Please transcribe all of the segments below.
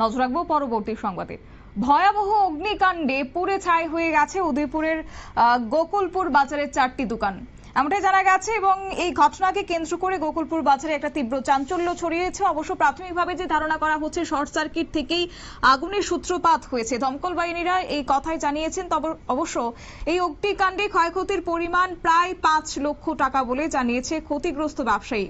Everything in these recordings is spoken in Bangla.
নজর রাখব পরবর্তী সংবাদে। ভয়াবহ অগ্নিকাণ্ডে পুড়ে ছাই হয়ে গেছে উদয়পুরের গোকুলপুর বাজারের চারটি দোকান। এমনটাই জানা গেছে এবং এই ঘটনাকে কেন্দ্র করে গোকুলপুর বাজারে একটা তীব্র চাঞ্চল্য ছড়িয়েছে। অবশ্য প্রাথমিকভাবে যে ধারণা করা হচ্ছে, শর্ট সার্কিট থেকেই আগুনের সূত্রপাত হয়েছে। দমকল বাহিনীরা এই কথাই জানিয়েছেন, তবে অবশ্য এই অগ্নিকাণ্ডে ক্ষয়ক্ষতির পরিমাণ প্রায় পাঁচ লক্ষ টাকা বলে জানিয়েছে ক্ষতিগ্রস্ত ব্যবসায়ী।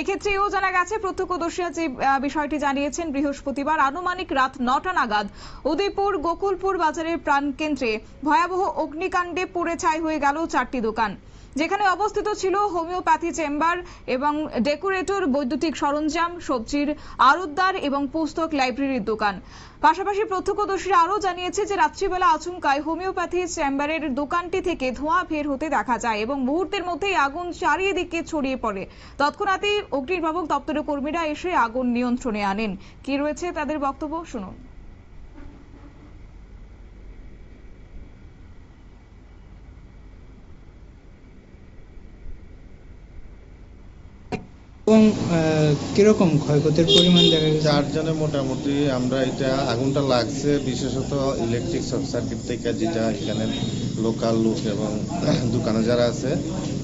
এক্ষেত্রেও জানা গেছে, প্রত্যক্ষদর্শীরা যে বিষয়টি জানিয়েছেন, বৃহস্পতিবার আনুমানিক রাত নটা নাগাদ উদয়পুর গোকুলপুর বাজারের প্রাণকেন্দ্রে ভয়াবহ অগ্নিকাণ্ডে পুড়ে ছাই হয়ে গেল চারটি দোকান, যেখানে অবস্থিত ছিল হোমিওপ্যাথি চেম্বার এবং ডেকোরেটর, বৈদ্যুতিক সরঞ্জাম, সবজির আড়তদার এবং পুস্তক লাইব্রেরির দোকান। পাশাপাশি প্রত্যক্ষদর্শীরা আরও জানিয়েছে যে রাত্রিবেলা আচমকায় হোমিওপ্যাথি চেম্বারের দোকানটি থেকে ধোঁয়া বের হতে দেখা যায় এবং মুহূর্তের মধ্যেই আগুন চারিদিকে ছড়িয়ে পড়ে। তৎক্ষণাৎই অগ্নিনির্বাপক দপ্তরের কর্মীরা এসে আগুন নিয়ন্ত্রণে আনেন। কি রয়েছে তাদের বক্তব্য? শুনুন। এবং কীরকম ক্ষয়ক্ষতির পরিমাণ দেখা গেছে? চারজনে মোটামুটি আমরা এটা আগুনটা লাগছে, বিশেষত ইলেকট্রিক শর্ট সার্কিট থেকে যেটা এখানে লোকাল লোক এবং দোকানে যারা আছে,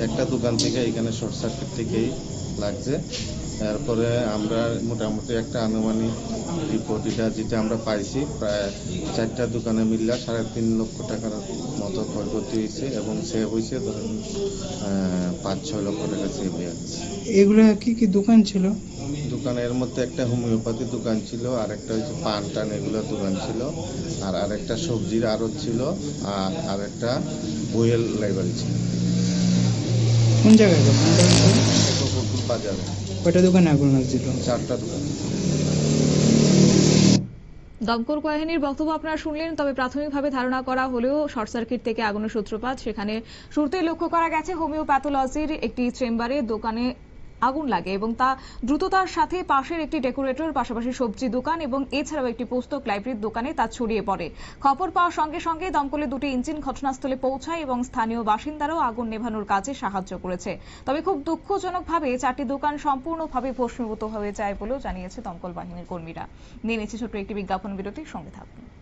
একটা দোকান থেকে এখানে শর্ট সার্কিট থেকেই লাগছে। তারপরে আমরা মোটামুটি একটা আনুমানিক রিপোর্ট এটা যেটা আমরা পাইছি প্রায় চারটা দোকানে মিললে সাড়ে তিন লক্ষ টাকার মতো ক্ষয়ক্ষতি হয়েছে এবং সেভ হয়েছে ধরুন পাঁচ ছয় লক্ষ টাকা সেভ হয়ে যাচ্ছে। এগুলো কি কি দোকান ছিল? দোকানের মধ্যে একটা হোমিওপ্যাথি দোকান ছিল আর একটা হচ্ছে পান টান এগুলোর দোকান ছিল আর আরেকটা সবজির আড়ত ছিল আর আরেকটা বইয়ের লাইব্রেরি ছিল। কোন জায়গায় বাজারে। কয়টা দোকানে আগুন লাগছিল? চারটা দোকান। দমকল বাহিনীর বক্তব্য আপনারা শুনলেন তবে প্রাথমিকভাবে ধারণা করা হলেও শর্ট সার্কিট থেকে আগুনের সূত্রপাত সেখানে শুরুতেই লক্ষ্য করা গেছে। হোমিওপ্যাথোলজির একটি চেম্বারে দোকানে আগুন লাগে এবং তা দ্রুততার সাথে পাশের একটি ডেকোরেটর, পাশাপাশি সবজি দোকান এবং এছাড়াও একটি পুস্তক লাইব্রেরির দোকানে তা ছড়িয়ে পড়ে। খবর পাওয়ার সঙ্গে সঙ্গে দমকলে দুটি ইঞ্জিন ঘটনাস্থলে পৌঁছায় এবং স্থানীয় বাসিন্দারাও আগুন নেভানোর কাজে সাহায্য করেছে। তবে খুব দুঃখজনকভাবে চারটি দোকান সম্পূর্ণভাবে ভস্মীভূত হয়ে যায় বলেও জানিয়েছে দমকল বাহিনীর কর্মীরা। নিয়ে নিচ্ছে ছোট্ট একটি বিজ্ঞাপন বিরতির সঙ্গে থাকুন।